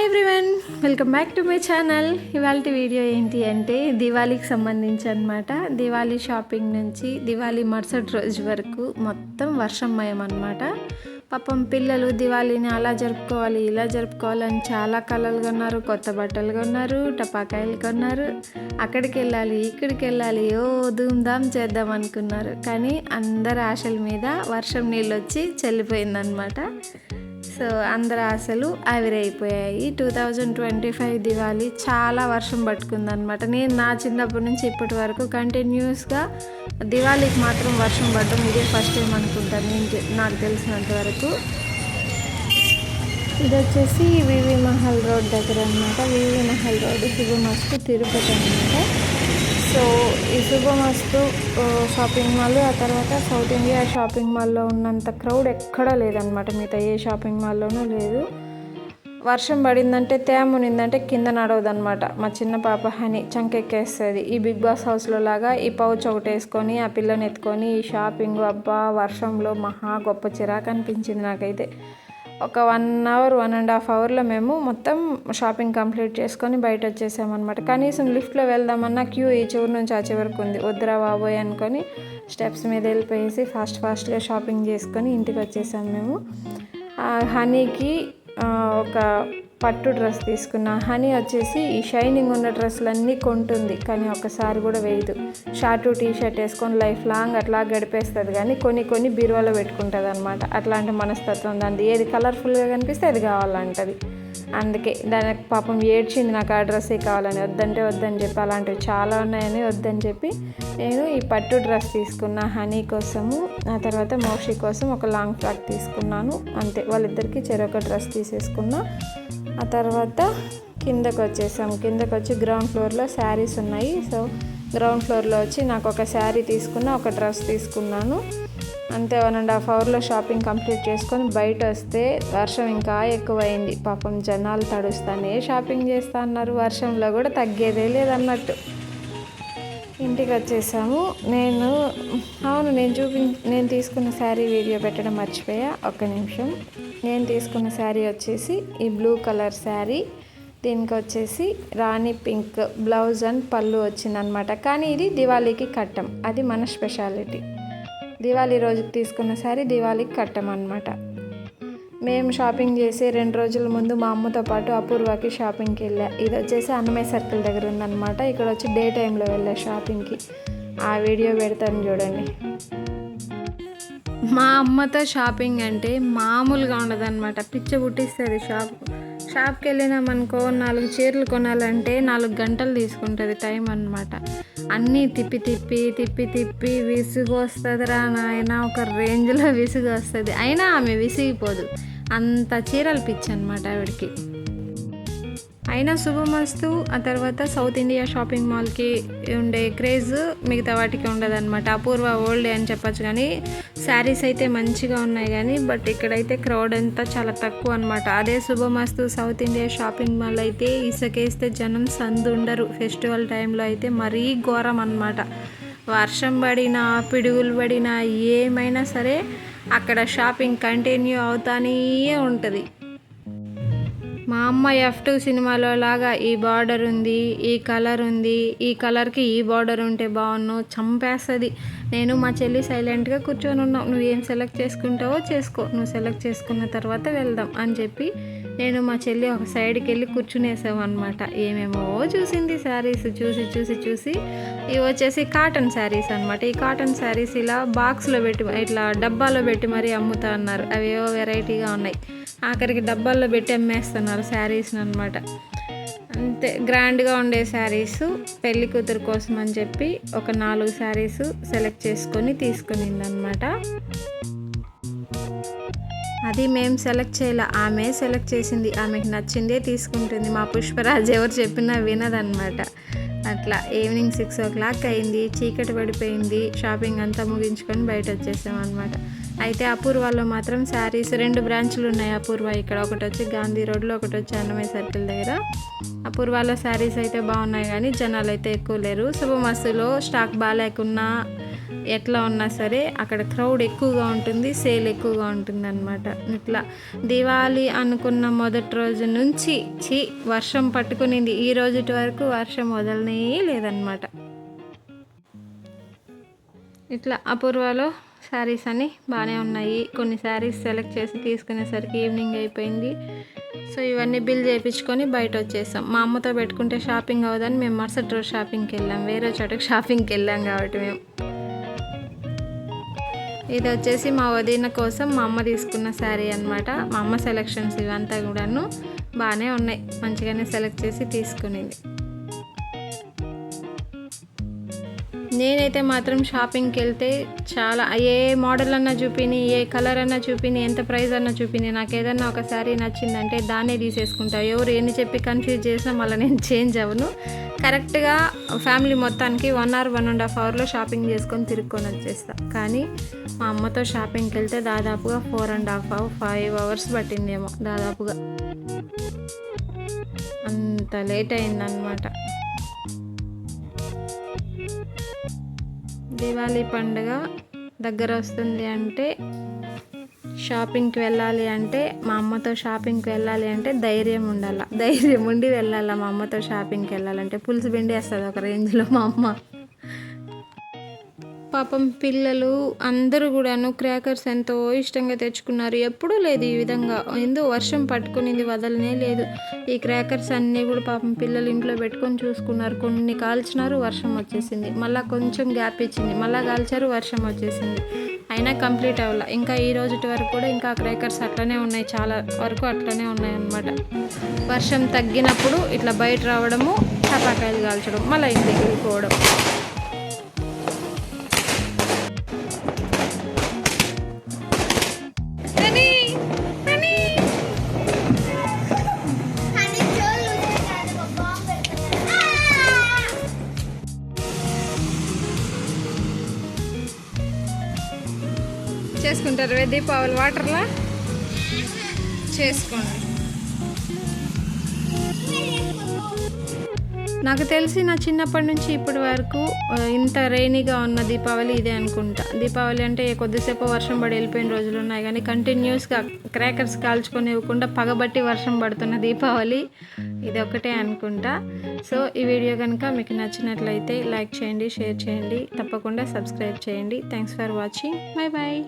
Hi everyone welcome back to my channel. ఇవాళ video ఏంటి అంటే దివాళీకి సంబంధించి అనమాట దివాళీ షాపింగ్ నుంచి దివాళీ మరుసటి రోజు వరకు మొత్తం వర్షమయం అనమాట పాపం పిల్లలు దివాళీని అలా జరుపుకోవాలి ఇలా జరుపుకోవాలని చాలా కళలు కొన్నారు కొత్త బట్టలు కొన్నారు టపాకాయలు కొన్నారు. అక్కడికి వెళ్ళాలి ఇక్కడికి వెళ్ళాలి ఓ ధూమ్ధామ్ చేద్దాం అనుకున్నారు. కానీ అందరి ఆశల మీద వర్షం నీళ్ళు వచ్చి చెల్లిపోయిందనమాట సో అందరు ఆశలు ఆవిరైపోయాయి. Two thousand twenty five Diwali చాలా వర్షం పట్టుకుందనమాట నేను నా చిన్నప్పటి నుంచి ఇప్పటి వరకు కంటిన్యూస్గా దివాళీకి మాత్రం వర్షం పడడం ఇదే ఫస్ట్ టైం అనుకుంటాను. నేను నాకు తెలిసినంత వరకు. ఇది వచ్చేసి వివి మహల్ రోడ్ దగ్గర అనమాట వివి మహల్ రోడ్ శుభమస్తు తిరుపతి అనమాట సో ఈ శుభమస్తు షాపింగ్ మాల్ ఆ తర్వాత సౌత్ ఇండియా షాపింగ్ మాల్లో ఉన్నంత క్రౌడ్ ఎక్కడా లేదనమాట మిగతా ఏ షాపింగ్ మాల్లోనూ లేదు. వర్షం పడిందంటే తేమ ఉన్నిందంటే కింద నడవదనమాట మా చిన్న పాప హని చంకెక్కేస్తుంది. ఈ బిగ్ బాస్ హౌస్లో లాగా ఈ పౌచ్ ఒకటి వేసుకొని ఆ పిల్లని ఎత్తుకొని ఈ షాపింగ్ అబ్బా వర్షంలో మహా గొప్ప చిరాకు అనిపించింది నాకైతే. ఒక one hour one and half అవర్లో మేము మొత్తం షాపింగ్ కంప్లీట్ చేసుకొని బయట వచ్చేసామన్నమాట. కనీసం లిఫ్ట్లో వెళ్దామన్నా క్యూ ఈ చివరి నుంచి ఆ చివరికి ఉంది. వద్దురా బాబోయ్ అనుకొని స్టెప్స్ మీద వెళ్ళిపోయేసి ఫాస్ట్ ఫాస్ట్గా షాపింగ్ చేసుకొని ఇంటికి వచ్చేసాం మేము. ఆ హనీకి ఒక పట్టు డ్రెస్ తీసుకున్న. హనీ వచ్చేసి ఈ షైనింగ్ ఉన్న డ్రెస్సులన్నీ కొంటుంది. కానీ ఒకసారి కూడా వేయదు. షార్ట్ టీ షర్ట్ వేసుకొని లైఫ్ లాంగ్ అట్లా గడిపేస్తుంది. కానీ కొన్ని కొన్ని బీరువాలో పెట్టుకుంటుంది అనమాట అట్లాంటి మనస్తత్వం దాన్ని ఏది కలర్ఫుల్గా కనిపిస్తే అది కావాలంటది. అందుకే దానికి పాపం ఏడ్చింది నాకు ఆ డ్రెస్సే కావాలని. వద్దంటే వద్దని చెప్పి అలాంటివి చాలా ఉన్నాయని వద్దని చెప్పి నేను ఈ పట్టు డ్రెస్ తీసుకున్న హనీ కోసము ఆ తర్వాత మోషి కోసం ఒక లాంగ్ ఫ్రాక్ తీసుకున్నాను. అంతే. వాళ్ళిద్దరికీ చెరొక డ్రెస్ తీసేసుకున్నా. ఆ తర్వాత కిందకు వచ్చేసాము కిందకు వచ్చి గ్రౌండ్ ఫ్లోర్లో శారీస్ ఉన్నాయి. సో గ్రౌండ్ ఫ్లోర్లో వచ్చి నాకు ఒక శారీ తీసుకున్నా ఒక డ్రెస్ తీసుకున్నాను. అంతే వన్ అండ్ హాఫ్ అవర్లో షాపింగ్ కంప్లీట్ చేసుకొని బయట వస్తే వర్షం ఇంకా ఎక్కువైంది. పాపం జనాలు తడుస్తానే షాపింగ్ చేస్తా అన్నారు. వర్షంలో కూడా తగ్గేదే లేదన్నట్టు. ఇంటికి వచ్చేసాము. నేను అవును నేను చూపి నేను తీసుకున్న శారీ వీడియో పెట్టడం మర్చిపోయా. ఒక్క నిమిషం. నేను తీసుకున్న శారీ వచ్చేసి ఈ బ్లూ కలర్ శారీ. దీనికి వచ్చేసి రాణి పింక్ బ్లౌజ్ అండ్ పళ్ళు వచ్చిందనమాట కానీ ఇది దివాళీకి కట్టం. అది మన స్పెషాలిటీ. దివాళీ రోజుకి తీసుకున్న శారీ దివాళీకి కట్టం అనమాట మేము షాపింగ్ చేసి రెండు రోజుల ముందు మా అమ్మతో పాటు అపూర్వకి షాపింగ్కి వెళ్ళా. ఇది వచ్చేసి అన్నమయ్య సర్కిల్ దగ్గర ఉందన్నమాట. ఇక్కడ వచ్చి డే టైంలో వెళ్ళా షాపింగ్కి. ఆ వీడియో పెడతాను చూడండి. మా అమ్మతో షాపింగ్ అంటే మామూలుగా ఉండదన్నమాట. పిచ్చ పుట్టిస్తుంది షాప్. షాప్కి వెళ్ళినామనుకో నాలుగు చీరలు కొనాలంటే నాలుగు గంటలు తీసుకుంటుంది టైం అన్నమాట. అన్నీ తిప్పి తిప్పి తిప్పి తిప్పి విసుగు వస్తుందిరా నాయన ఒక రేంజ్లో విసుగు వస్తుంది అయినా ఆమె విసిగిపోదు. అంత చీరలు పిచ్చి అనమాట ఆవిడకి. అయినా శుభమస్తు ఆ తర్వాత సౌత్ ఇండియా షాపింగ్ మాల్కి ఉండే క్రేజ్ మిగతా వాటికి ఉండదన్నమాట. అపూర్వ ఓల్డ్ అని చెప్పొచ్చు కానీ శారీస్ అయితే మంచిగా ఉన్నాయి కానీ బట్ ఇక్కడైతే క్రౌడ్ అంతా చాలా తక్కువ అనమాట అదే శుభమస్తు సౌత్ ఇండియా షాపింగ్ మాల్ అయితే ఇసుకేస్తే జనం సందు ఉండరు ఫెస్టివల్ టైంలో అయితే మరీ ఘోరం అనమాట వర్షం పడినా పిడుగులు పడినా ఏమైనా సరే అక్కడ షాపింగ్ కంటిన్యూ అవుతానే ఉంటుంది. మా అమ్మ ఎఫ్ టూ సినిమాలో లాగా ఈ బార్డర్ ఉంది ఈ కలర్ ఉంది. ఈ కలర్కి ఈ బార్డర్ ఉంటే బాగున్ను చంపేస్తుంది. నేను మా చెల్లి సైలెంట్గా కూర్చొని ఉన్నాం. నువ్వు ఏం సెలెక్ట్ చేసుకుంటావో చేసుకో. నువ్వు సెలెక్ట్ చేసుకున్న తర్వాత వెళ్దాం అని చెప్పి నేను మా చెల్లి ఒక సైడ్కి వెళ్ళి కూర్చునేసాం అనమాట ఏమేమో చూసింది శారీస్ చూసి చూసి చూసి. ఇవి వచ్చేసి కాటన్ శారీస్ అనమాట ఈ కాటన్ శారీస్ ఇలా బాక్స్లో పెట్టి ఇట్లా డబ్బాలో పెట్టి మరీ అమ్ముతా అన్నారు. అవేవో వెరైటీగా ఉన్నాయి. ఆఖరికి డబ్బాల్లో పెట్టి అమ్మేస్తున్నారు శారీస్ని అనమాట అంతే గ్రాండ్గా ఉండే శారీస్ పెళ్ళి కూతురు కోసం అని చెప్పి ఒక నాలుగు శారీస్ సెలెక్ట్ చేసుకొని తీసుకునింది అనమాట అది మేము సెలెక్ట్ చేయాల? ఆమె సెలెక్ట్ చేసింది ఆమెకు నచ్చిందే తీసుకుంటుంది. మా పుష్పరాజ్ ఎవరు చెప్పినా వినదనమాట అట్లా ఈవినింగ్ సిక్స్ ఓ క్లాక్ అయింది చీకటి పడిపోయింది షాపింగ్ అంతా ముగించుకొని బయట వచ్చేసాం అనమాట అయితే అపూర్వలో మాత్రం శారీస్ రెండు బ్రాంచ్లు ఉన్నాయి. అపూర్వ ఇక్కడ ఒకటి వచ్చి గాంధీ రోడ్లో ఒకటి వచ్చి అన్నమయ్య సర్కిల్ దగ్గర. అపూర్వాలో శారీస్ అయితే బాగున్నాయి కానీ జనాలు అయితే ఎక్కువ లేరు. శుభమస్తులో స్టాక్ బాగాలేకున్నా ఎట్లా ఉన్నా సరే అక్కడ క్రౌడ్ ఎక్కువగా ఉంటుంది సేల్ ఎక్కువగా ఉంటుంది అనమాట ఇట్లా దివాళీ అనుకున్న మొదటి రోజు నుంచి చి వర్షం పట్టుకునింది. ఈ రోజుటి వరకు వర్షం వదలనే లేదనమాట ఇట్లా అపూర్వలో శారీస్ అని బాగానే ఉన్నాయి. కొన్ని శారీస్ సెలెక్ట్ చేసి తీసుకునేసరికి ఈవినింగ్ అయిపోయింది. సో ఇవన్నీ బిల్ చేయించుకొని బయట వచ్చేసాం. మా అమ్మతో పెట్టుకుంటే షాపింగ్ అవ్వదని మేము మరుసటి రోజు షాపింగ్కి వెళ్ళాం. వేరే చోటకి షాపింగ్కి వెళ్ళాం కాబట్టి మేము. ఇది వచ్చేసి మా వదిన కోసం మా అమ్మ తీసుకున్న శారీ అనమాట మా అమ్మ సెలెక్షన్స్ ఇవంతా కూడాను బాగానే ఉన్నాయి. మంచిగానే సెలెక్ట్ చేసి తీసుకునేది. నేనైతే మాత్రం షాపింగ్కి వెళ్తే చాలా ఏ మోడల్ అన్నా చూపిని ఏ కలర్ అన్నా చూపిని ఎంత ప్రైస్ అన్నా చూపిని నాకు ఏదన్నా ఒక శారీ నచ్చిందంటే దాన్నే తీసేసుకుంటా. ఎవరు ఎన్ని చెప్పి కన్ఫ్యూజ్ చేసినా మళ్ళీ నేను చేంజ్ అవ్వను. కరెక్ట్గా ఫ్యామిలీ మొత్తానికి one hour one and half అవర్లో షాపింగ్ చేసుకొని తిరుక్కొని వచ్చేస్తా. కానీ మా అమ్మతో షాపింగ్కి వెళ్తే దాదాపుగా four and half hour five hours పట్టిందేమో దాదాపుగా. అంత లేట్ అయిందనమాట దివాళీ పండుగ దగ్గర వస్తుంది అంటే షాపింగ్కి వెళ్ళాలి అంటే మా అమ్మతో షాపింగ్కి వెళ్ళాలి అంటే ధైర్యం ఉండాల. ధైర్యం ఉండి వెళ్ళాలి మా అమ్మతో షాపింగ్కి వెళ్ళాలంటే పులుసు పిండి వేస్తుంది ఒక రేంజ్లో మా అమ్మ. పాపం పిల్లలు అందరూ కూడాను క్రాకర్స్ ఎంతో ఇష్టంగా తెచ్చుకున్నారు. ఎప్పుడూ లేదు ఈ విధంగా. ఎందు వర్షం పట్టుకునింది వదలనే లేదు. ఈ క్రాకర్స్ అన్నీ కూడా పాపం పిల్లలు ఇంట్లో పెట్టుకొని చూసుకున్నారు. కొన్ని కాల్చినారు వర్షం వచ్చేసింది. మళ్ళీ కొంచెం గ్యాప్ ఇచ్చింది. మళ్ళీ కాల్చారు వర్షం వచ్చేసింది. అయినా కంప్లీట్ అవ్వాల. ఇంకా ఈ రోజుటి వరకు కూడా ఇంకా క్రేకర్స్ అట్లనే ఉన్నాయి. చాలా వరకు అట్లనే ఉన్నాయి అన్నమాట. వర్షం తగ్గినప్పుడు ఇట్లా బయట రావడము టపాకాయలు కాల్చడం మళ్ళీ ఇంటికి వెళ్ళిపోవడం చేసుకుంటారు దీపావళి వాటర్లా? చేసుకోండి. నాకు తెలిసి నా చిన్నప్పటి నుంచి ఇప్పటి వరకు ఇంత రైనీగా ఉన్న దీపావళి ఇదే అనుకుంటా. దీపావళి అంటే కొద్దిసేపు వర్షం పడి వెళ్ళిపోయిన రోజులు ఉన్నాయి కానీ కంటిన్యూస్గా క్రాకర్స్ కాల్చుకొని ఇవ్వకుండా పగబట్టి వర్షం పడుతున్న దీపావళి ఇది ఒకటే అనుకుంటా. సో ఈ వీడియో కనుక మీకు నచ్చినట్లయితే లైక్ చేయండి షేర్ చేయండి తప్పకుండా సబ్స్క్రైబ్ చేయండి. Thanks for watching bye bye